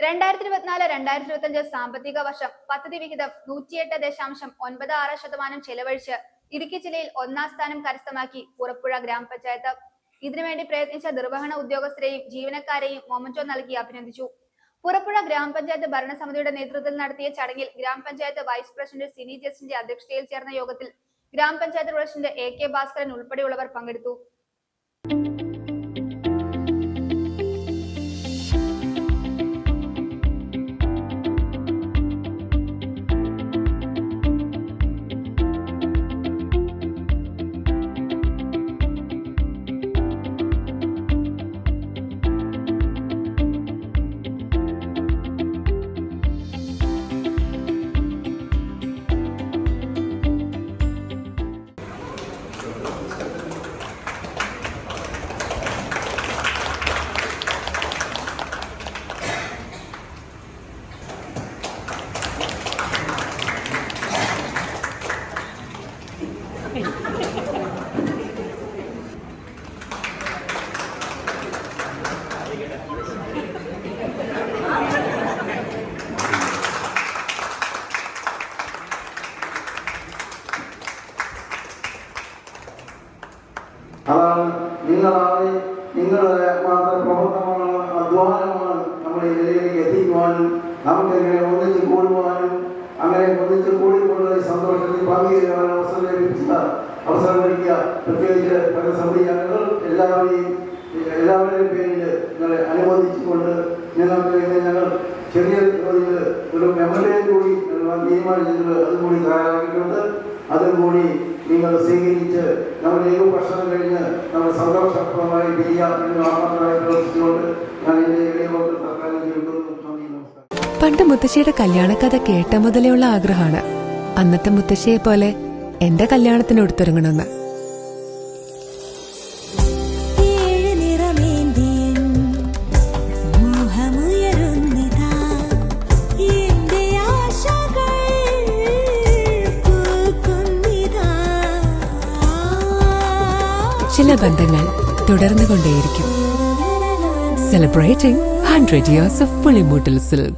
രണ്ടായിരത്തി ഇരുപത്തിനാല് രണ്ടായിരത്തി ഇരുപത്തി അഞ്ച് സാമ്പത്തിക വർഷം പദ്ധതി വിഹിതം നൂറ്റിയെട്ട് ദശാംശം ഒൻപത് ആറ് ശതമാനം ചെലവഴിച്ച് ഇടുക്കി ജില്ലയിൽ ഒന്നാം സ്ഥാനം കരസ്ഥമാക്കി പുറപ്പുഴ ഗ്രാമപഞ്ചായത്ത്. ഇതിനുവേണ്ടി പ്രയത്നിച്ച നിർവഹണ ഉദ്യോഗസ്ഥരെയും ജീവനക്കാരെയും മൊമന്റോ നൽകി അഭിനന്ദിച്ചു. പുറപ്പുഴ ഗ്രാമപഞ്ചായത്ത് ഭരണസമിതിയുടെ നേതൃത്വത്തിൽ നടത്തിയ ചടങ്ങിൽ ഗ്രാമപഞ്ചായത്ത് വൈസ് പ്രസിഡന്റ് സിനി ജസ്റ്റിന്റെ അധ്യക്ഷതയിൽ ചേർന്ന യോഗത്തിൽ ഗ്രാമപഞ്ചായത്ത് പ്രസിഡന്റ് എ കെ ഭാസ്കരൻ ഉൾപ്പെടെയുള്ളവർ പങ്കെടുത്തു. നിങ്ങളാണ് നിങ്ങളുടെ മാത്രം പ്രവർത്തനമാണ് അധ്വാനമാണ് നമ്മളെ നിലയിലേക്ക് എത്തിക്കുവാനും നമുക്കെങ്ങനെ ഒന്നിച്ച് കൂടുവാനും അങ്ങനെ ഒന്നിച്ച് കൂടിക്കൊണ്ട് സന്തോഷത്തിൽ പങ്കുചേരുവാൻ അവസരം ലഭിച്ച അവസരം ലഭിക്കുക. പ്രത്യേകിച്ച് ഭരണസമിതി അംഗങ്ങൾ എല്ലാവരെയും എല്ലാവരുടെയും പേരിൽ നിങ്ങളെ അനുമോദിച്ചുകൊണ്ട് ഞങ്ങൾക്ക് ഇന്ന് ഞങ്ങൾ ചെറിയ തോതിൽ ഒരു മെമ്മറിയെ കൂടി തീരുമാനം തീരുമാനിച്ചിട്ടുണ്ട്. അതും കൂടി തയ്യാറാക്കിയിട്ടുണ്ട്. അതും കൂടി നിങ്ങൾ സ്വീകരിച്ച് നമ്മുടെ ഏഴ് വർഷം കഴിഞ്ഞ് നമ്മൾ സന്തോഷപ്രദമായി ചെയ്യാം എന്ന് ആത്മാർത്ഥമായി പ്രവർത്തിച്ചുകൊണ്ട് ഞാൻ എന്റെ പണ്ട് മുത്തശ്ശിയുടെ കല്യാണക്കഥ കേട്ട മുതലെയുള്ള ആഗ്രഹമാണ്. അന്നത്തെ മുത്തശ്ശിയെ പോലെ എന്റെ കല്യാണത്തിന് എടുത്തിറങ്ങണമെന്ന്. ചില ബന്ധങ്ങൾ തുടർന്നുകൊണ്ടേയിരിക്കും. Celebrating hundred years of Pulimoottil silks